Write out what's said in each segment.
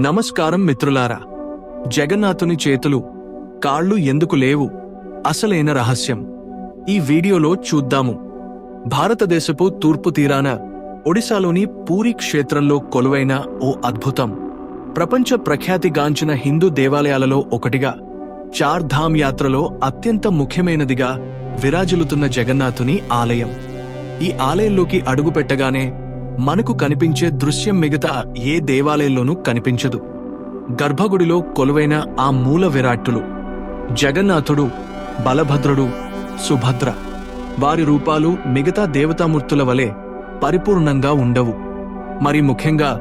నమస్కారం మిత్రులారా. జగన్నాథుని చేతులు కాళ్ళు ఎందుకు లేవు? అసలైన రహస్యం. ఈ వీడియోలో చూద్దాము. భారతదేశపు తూర్పు తీరాన ఒడిశాలోని పూరి క్షేత్రంలో కొలువైన ఓ అద్భుతం. ప్రపంచ ప్రఖ్యాతిగాంచిన హిందూ దేవాలయాలలో ఒకటిగా చార్ధామ్ యాత్రలో అత్యంత ముఖ్యమైనదిగా విరాజిల్లుతున్న జగన్నాథుని ఆలయం. ఈ ఆలయంలోకి అడుగుపెట్టగానే మనకు కనిపించే దృశ్యం మిగతా ఏ దేవాలయంలోనూ కనిపించదు. గర్భగుడిలో కొలువైన ఆ మూల విరాట్టులు జగన్నాథుడు బలభద్రుడు సుభద్ర వారి రూపాలు మిగతా దేవతామూర్తుల వలె పరిపూర్ణంగా ఉండవు. మరి ముఖ్యంగా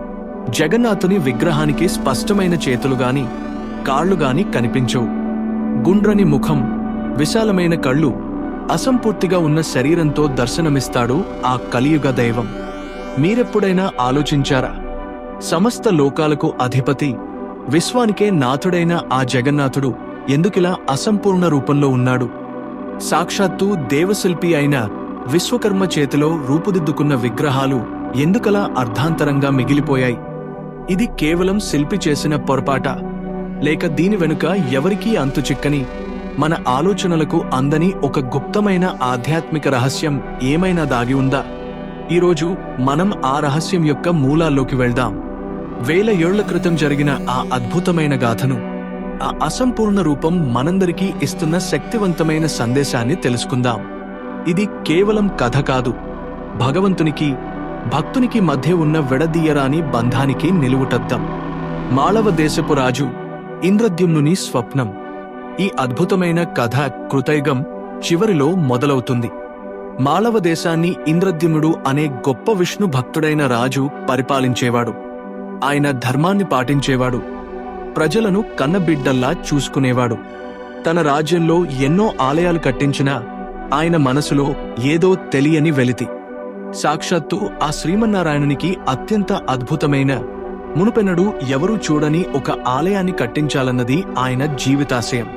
జగన్నాథుని విగ్రహానికి స్పష్టమైన చేతులు గాని కాళ్ళు గాని కనిపించవు. గుండ్రని ముఖం విశాలమైన కళ్ళు అసంపూర్తిగా ఉన్న శరీరంతో దర్శనమిస్తాడు ఆ కలియుగ దైవం. మీరెప్పుడైనా ఆలోచించారా? సమస్త లోకాలకు అధిపతి విశ్వానికే నాథుడైన ఆ జగన్నాథుడు ఎందుకిలా అసంపూర్ణ రూపంలో ఉన్నాడు? సాక్షాత్తు దేవశిల్పి అయిన విశ్వకర్మ చేతిలో రూపుదిద్దుకున్న విగ్రహాలు ఎందుకలా అర్ధాంతరంగా మిగిలిపోయాయి? ఇది కేవలం శిల్పి చేసిన పొరపాట. లేక దీని వెనుక ఎవరికీ అంతు చిక్కని మన ఆలోచనలకు అందని ఒక గుప్తమైన ఆధ్యాత్మిక రహస్యం ఏమైనా దాగి ఉందా? ఈరోజు మనం ఆ రహస్యం యొక్క మూలాల్లోకి వెళ్దాం. వేల ఏళ్ళ క్రితం జరిగిన ఆ అద్భుతమైన గాథను ఆ అసంపూర్ణ రూపం మనందరికీ ఇస్తున్న శక్తివంతమైన సందేశాన్ని తెలుసుకుందాం. ఇది కేవలం కథ కాదు. భగవంతునికి భక్తునికి మధ్య ఉన్న విడదీయరాని బంధానికి నిలువుటద్దం. మాళవ దేశపు రాజు ఇంద్రద్యుమ్నుని స్వప్నం. ఈ అద్భుతమైన కథ కృతయుగం చివరిలో మొదలవుతుంది. మాళవ దేశాన్ని ఇంద్రద్యుముడు అనే గొప్ప విష్ణు భక్తుడైన రాజు పరిపాలించేవాడు. ఆయన ధర్మాన్ని పాటించేవాడు. ప్రజలను కన్నబిడ్డల్లా చూసుకునేవాడు. తన రాజ్యంలో ఎన్నో ఆలయాలు కట్టించినా ఆయన మనసులో ఏదో తెలియని వెలితి. సాక్షాత్తు ఆ శ్రీమన్నారాయణునికి అత్యంత అద్భుతమైన మునుపెన్నడు ఎవరూ చూడని ఒక ఆలయాన్ని కట్టించాలన్నది ఆయన జీవితాశయం.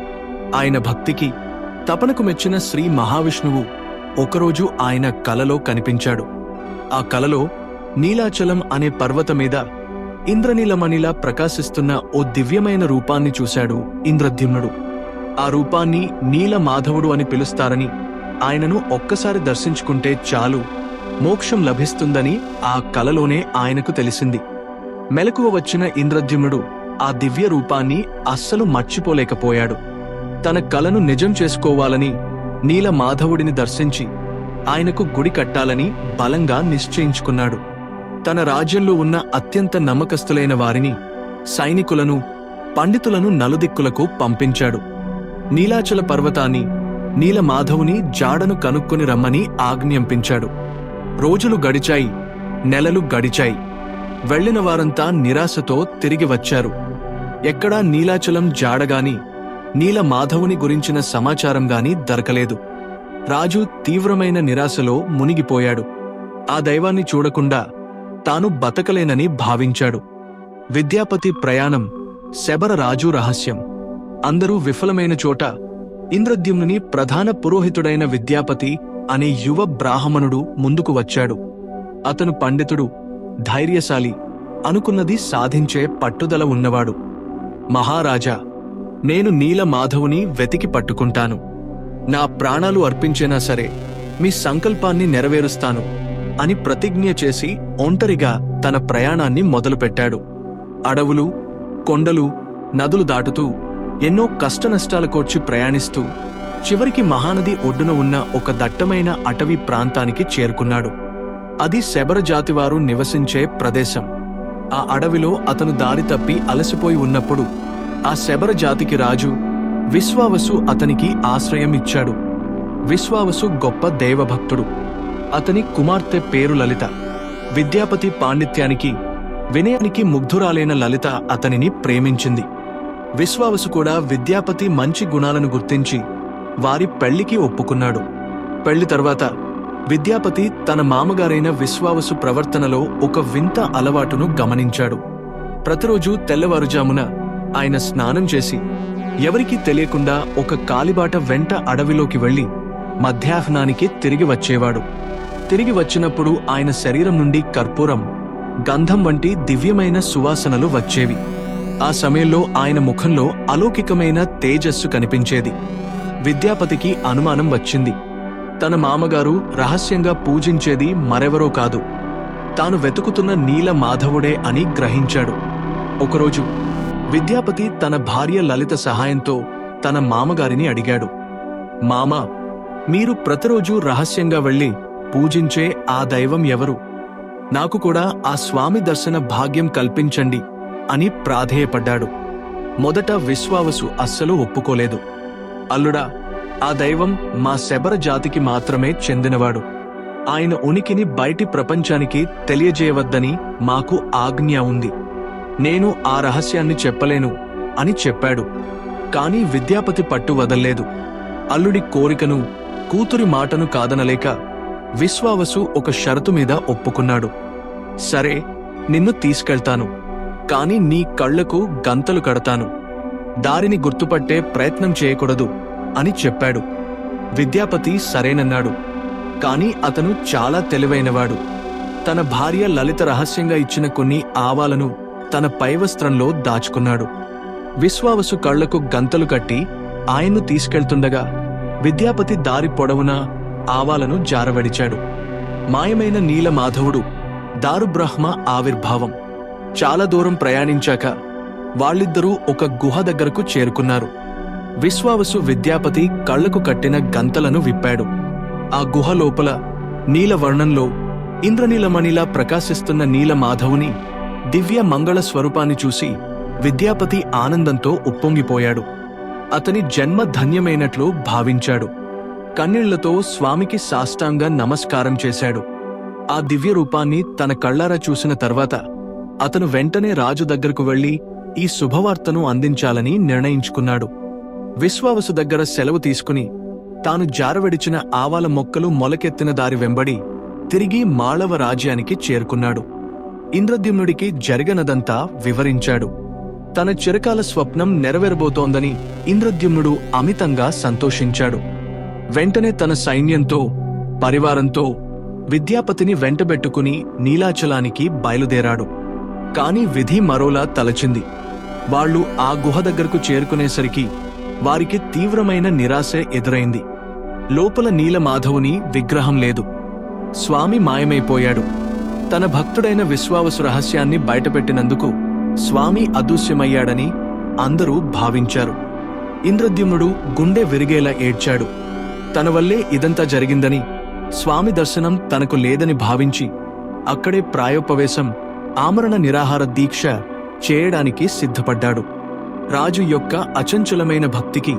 ఆయన భక్తికి తపనకు మెచ్చిన శ్రీ మహావిష్ణువు ఒకరోజు ఆయన కలలో కనిపించాడు. ఆ కలలో నీలాచలం అనే పర్వతమీద ఇంద్రనీలమణిలా ప్రకాశిస్తున్న ఓ దివ్యమైన రూపాన్ని చూశాడు ఇంద్రద్యుమ్నుడు. ఆ రూపాన్ని నీల మాధవుడు అని పిలుస్తారని ఆయనను ఒక్కసారి దర్శించుకుంటే చాలు మోక్షం లభిస్తుందని ఆ కలలోనే ఆయనకు తెలిసింది. మెలకువ వచ్చిన ఇంద్రద్యుమ్నుడు ఆ దివ్య రూపాన్ని అస్సలు మర్చిపోలేకపోయాడు. తన కలను నిజం చేసుకోవాలని నీల మాధవుడిని దర్శించి ఆయనకు గుడి కట్టాలని బలంగా నిశ్చయించుకున్నాడు. తన రాజ్యంలో ఉన్న అత్యంత నమ్మకస్తులైన వారిని సైనికులను పండితులను నలుదిక్కులకు పంపించాడు. నీలాచల పర్వతాన్ని నీలమాధవుని జాడను కనుక్కొని రమ్మని ఆజ్ఞంపించాడు. రోజులు గడిచాయి నెలలు గడిచాయి. వెళ్ళిన వారంతా నిరాశతో తిరిగి వచ్చారు. ఎక్కడా నీలాచలం జాడగాని నీల మాధవుని గురించిన సమాచారం గాని దొరకలేదు. రాజు తీవ్రమైన నిరాశలో మునిగిపోయాడు. ఆ దైవాన్ని చూడకుండా తాను బతకలేనని భావించాడు. విద్యాపతి ప్రయాణం శబర రాజు రహస్యం. అందరూ విఫలమైన చోట ఇంద్రద్యుమ్నుని ప్రధాన పురోహితుడైన విద్యాపతి అనే యువ బ్రాహ్మణుడు ముందుకు వచ్చాడు. అతను పండితుడు ధైర్యశాలి అనుకున్నది సాధించే పట్టుదల ఉన్నవాడు. మహారాజా నేను నీల మాధవుని వెతికి పట్టుకుంటాను. నా ప్రాణాలు అర్పించేనా సరే మీ సంకల్పాన్ని నెరవేరుస్తాను అని ప్రతిజ్ఞ చేసి ఒంటరిగా తన ప్రయాణాన్ని మొదలుపెట్టాడు. అడవులు కొండలు నదులు దాటుతూ ఎన్నో కష్టనష్టాలకోర్చి ప్రయాణిస్తూ చివరికి మహానది ఒడ్డున ఉన్న ఒక దట్టమైన అటవీ ప్రాంతానికి చేరుకున్నాడు. అది శబర జాతివారు నివసించే ప్రదేశం. ఆ అడవిలో అతను దారి తప్పి అలసిపోయి ఉన్నప్పుడు ఆ శబర జాతికి రాజు విశ్వావసు అతనికి ఆశ్రయం ఇచ్చాడు విశ్వావసు గొప్ప దేవభక్తుడు. అతని కుమార్తె పేరు లలిత. విద్యాపతి పాండిత్యానికి వినయానికి ముగ్ధురాలైన లలిత అతనిని ప్రేమించింది. విశ్వావసు కూడా విద్యాపతి మంచి గుణాలను గుర్తించి వారి పెళ్ళికి ఒప్పుకున్నాడు. పెళ్ళి తర్వాత విద్యాపతి తన మామగారైన విశ్వావసు ప్రవర్తనలో ఒక వింత అలవాటును గమనించాడు. ప్రతిరోజు తెల్లవారుజామున ఆయన స్నానం చేసి ఎవరికీ తెలియకుండా ఒక కాలిబాట వెంట అడవిలోకి వెళ్ళి మధ్యాహ్నానికి తిరిగి వచ్చేవాడు. తిరిగి వచ్చినప్పుడు ఆయన శరీరం నుండి కర్పూరం గంధం వంటి దివ్యమైన సువాసనలు వచ్చేవి. ఆ సమయంలో ఆయన ముఖంలో అలౌకికమైన తేజస్సు కనిపించేది. విద్యాపతికి అనుమానం వచ్చింది. తన మామగారు రహస్యంగా పూజించేది మరెవరో కాదు. తాను వెతుకుతున్న నీల మాధవుడే అని గ్రహించాడు. ఒకరోజు విద్యాపతి తన భార్య లలిత సహాయంతో తన మామగారిని అడిగాడు. మామ మీరు ప్రతిరోజు రహస్యంగా వెళ్ళి పూజించే ఆ దైవం ఎవరు? నాకు కూడా ఆ స్వామి దర్శన భాగ్యం కల్పించండి అని ప్రాధేయపడ్డాడు. మొదట విశ్వావసు అస్సలు ఒప్పుకోలేదు. అల్లుడా ఆ దైవం మా శబర జాతికి మాత్రమే చెందినవాడు. ఆయన ఉనికిని బయటి ప్రపంచానికి తెలియజేయవద్దని మాకు ఆజ్ఞ ఉంది. నేను ఆ రహస్యాన్ని చెప్పలేను అని చెప్పాడు. కానీ విద్యాపతి పట్టు వదల్లేదు. అల్లుడి కోరికను కూతురి మాటను కాదనలేక విశ్వావసు ఒక షరతు మీద ఒప్పుకున్నాడు. సరే నిన్ను తీసుకెళ్తాను. కాని నీ కళ్ళకు గంతలు కడతాను. దారిని గుర్తుపట్టే ప్రయత్నం చేయకూడదు అని చెప్పాడు. విద్యాపతి సరేనన్నాడు. కాని అతను చాలా తెలివైనవాడు. తన భార్య లలిత రహస్యంగా ఇచ్చిన కొన్ని ఆవాలను తన పైవస్త్రంలో దాచుకున్నాడు. విశ్వావసు కళ్ళకు గంతలు కట్టి ఆయన్ను తీసుకెళ్తుండగా విద్యాపతి దారి పొడవునా ఆవాలను జారవడిచాడు. మాయమైన నీలమాధవుడు దారుబ్రహ్మ ఆవిర్భావం. చాలా దూరం ప్రయాణించాక వాళ్ళిద్దరూ ఒక గుహ దగ్గరకు చేరుకున్నారు. విశ్వావసు విద్యాపతి కళ్ళకు కట్టిన గంతలను విప్పాడు. ఆ గుహ లోపల నీలవర్ణంలో ఇంద్రనీలమణిలా ప్రకాశిస్తున్న నీలమాధవుని దివ్య మంగళ స్వరూపాన్ని చూసి విద్యాపతి ఆనందంతో ఉప్పొంగిపోయాడు. అతని జన్మ ధన్యమైనట్లు భావించాడు. కన్నీళ్ళతో స్వామికి సాష్టాంగ నమస్కారం చేశాడు. ఆ దివ్య రూపాన్ని తన కళ్ళారా చూసిన తర్వాత అతను వెంటనే రాజు దగ్గరకు వెళ్ళి ఈ శుభవార్తను అందించాలని నిర్ణయించుకున్నాడు. విశ్వావసు దగ్గర సెలవు తీసుకుని తాను జారవెడిచిన ఆవాల మొక్కలు మొలకెత్తిన దారి వెంబడి తిరిగి మాళవ రాజ్యానికి చేరుకున్నాడు. ఇంద్రద్యుమ్నుడికి జరగనదంతా వివరించాడు. తన చిరకాల స్వప్నం నెరవేరబోతోందని ఇంద్రద్యుమ్నుడు అమితంగా సంతోషించాడు. వెంటనే తన సైన్యంతో పరివారంతో విద్యాపతిని వెంటబెట్టుకుని నీలాచలానికి బయలుదేరాడు. కాని విధి మరోలా తలచింది. వాళ్ళు ఆ గుహ దగ్గరకు చేరుకునేసరికి వారికి తీవ్రమైన నిరాశ ఎదురైంది. లోపల నీలమాధవుని విగ్రహం లేదు. స్వామి మాయమైపోయాడు. తన భక్తుడైన విశ్వావసు రహస్యాన్ని బయటపెట్టినందుకు స్వామి అదృశ్యమయ్యాడని అందరూ భావించారు. ఇంద్రద్యుమ్నుడు గుండె విరిగేలా ఏడ్చాడు. తన వల్లే ఇదంతా జరిగిందని స్వామి దర్శనం తనకు లేదని భావించి అక్కడే ప్రాయోపవేశం ఆమరణ నిరాహార దీక్ష చేయడానికి సిద్ధపడ్డాడు. రాజు యొక్క అచంచలమైన భక్తికి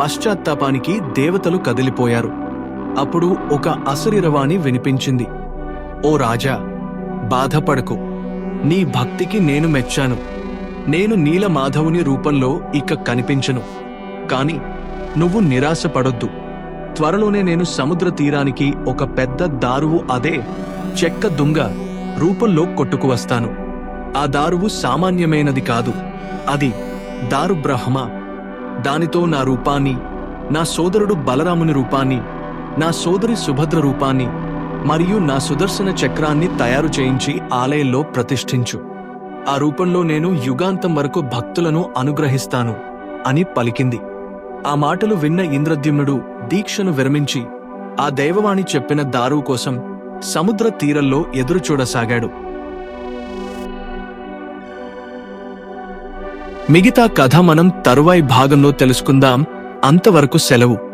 పశ్చాత్తాపానికి దేవతలు కదిలిపోయారు. అప్పుడు ఒక అసరిరవాణి వినిపించింది. ఓ రాజా బాధపడకు. నీ భక్తికి నేను మెచ్చాను. నేను నీలమాధవుని రూపంలో ఇక కనిపించను. కాని నువ్వు నిరాశపడొద్దు. త్వరలోనే నేను సముద్ర తీరానికి ఒక పెద్ద దారువు అదే చెక్క దుంగ రూపంలో కొట్టుకువస్తాను ఆ దారువు సామాన్యమైనది కాదు. అది దారు బ్రహ్మ దానితో నా రూపాన్ని నా సోదరుడు బలరాముని రూపాన్ని నా సోదరి సుభద్ర రూపాన్ని మరియు నా సుదర్శన చక్రాన్ని తయారు చేయించి ఆలయంలో ప్రతిష్ఠించు. ఆ రూపంలో నేను యుగాంతం వరకు భక్తులను అనుగ్రహిస్తాను అని పలికింది. ఆ మాటలు విన్న ఇంద్రద్యుమ్నుడు దీక్షను విరమించి ఆ దైవవాణి చెప్పిన దారువు కోసం సముద్ర తీరంలో ఎదురుచూడసాగాడు. మిగతా కథ మనం తరువాయి భాగంలో తెలుసుకుందాం. అంతవరకు సెలవు.